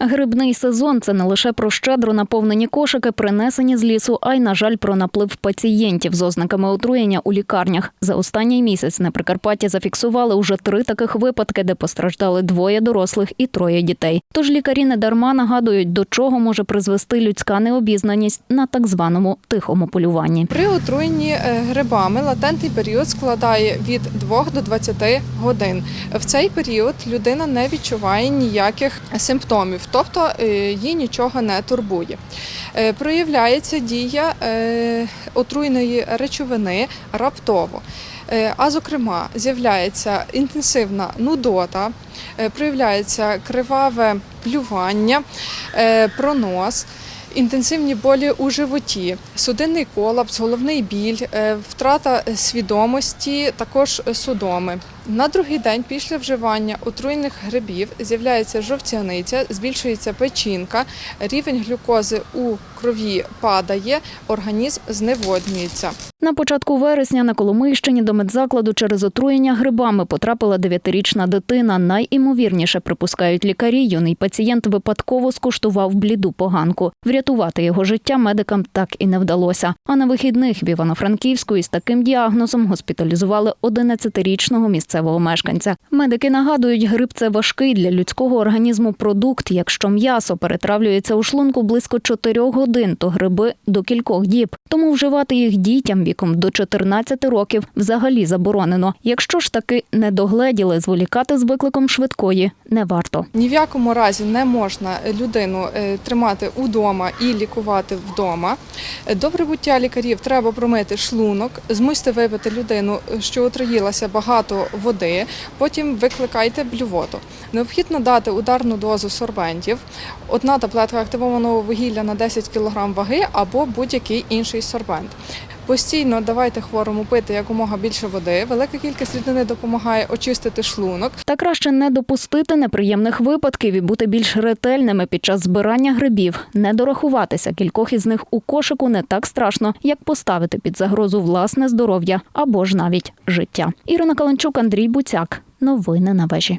Грибний сезон це не лише про щедро наповнені кошики, принесені з лісу, а й, на жаль, про наплив пацієнтів з ознаками отруєння у лікарнях. За останній місяць на Прикарпатті зафіксували уже три таких випадки, де постраждали двоє дорослих і троє дітей. Тож лікарі недарма нагадують, до чого може призвести людська необізнаність на так званому тихому полюванні. При отруєнні е, грибами латентний період складає від 2 до 20 годин. В цей період людина не відчуває ніяких симптомів, тобто е, їй нічого не турбує. Е, Проявляється дія е, отруєної речовини раптово. А зокрема, з'являється інтенсивна нудота, проявляється криваве плювання, пронос. Інтенсивні болі у животі, судинний колапс, головний біль, втрата свідомості, також судоми. На другий день після вживання отруєних грибів з'являється жовтяниця, збільшується печінка, рівень глюкози у крові падає, організм зневоднюється. На початку вересня на Коломийщині до медзакладу через отруєння грибами потрапила дев'ятирічна дитина. Найімовірніше припускають лікарі. Юний пацієнт випадково скуштував бліду поганку. Врятувати його життя медикам так і не вдалося. А на вихідних в Івано-Франківську із таким діагнозом госпіталізували 11-річного місцевого мешканця. Медики нагадують, гриб це важкий для людського організму продукт. Якщо м'ясо перетравлюється у шлунку близько 4 годин, то гриби до кількох діб. Тому вживати їх дітям віком до 14 років взагалі заборонено. Якщо ж таки не догледіли, зволікати з викликом швидкої не варто. Ні в якому разі не можна людину е, тримати удома і лікувати вдома. До прибуття лікарів треба промити шлунок, змусити випити людину, е, що отруїлася багато води. Потім викликайте блювоту. Необхідно дати ударну дозу сорбентів, одна таблетка активованого вугілля на 10 кг ваги або будь-який інший сорбент. Постійно давайте хворому пити якомога більше води. Велика кількість рідини допомагає очистити шлунок. Та краще не допустити неприємних випадків і бути більш ретельними під час збирання грибів. Не дорахуватися кількох із них у кошику не так страшно, як поставити під загрозу власне здоров'я або ж навіть життя. Ірина Каленчук, Андрій Буцяк. Новини на вежі.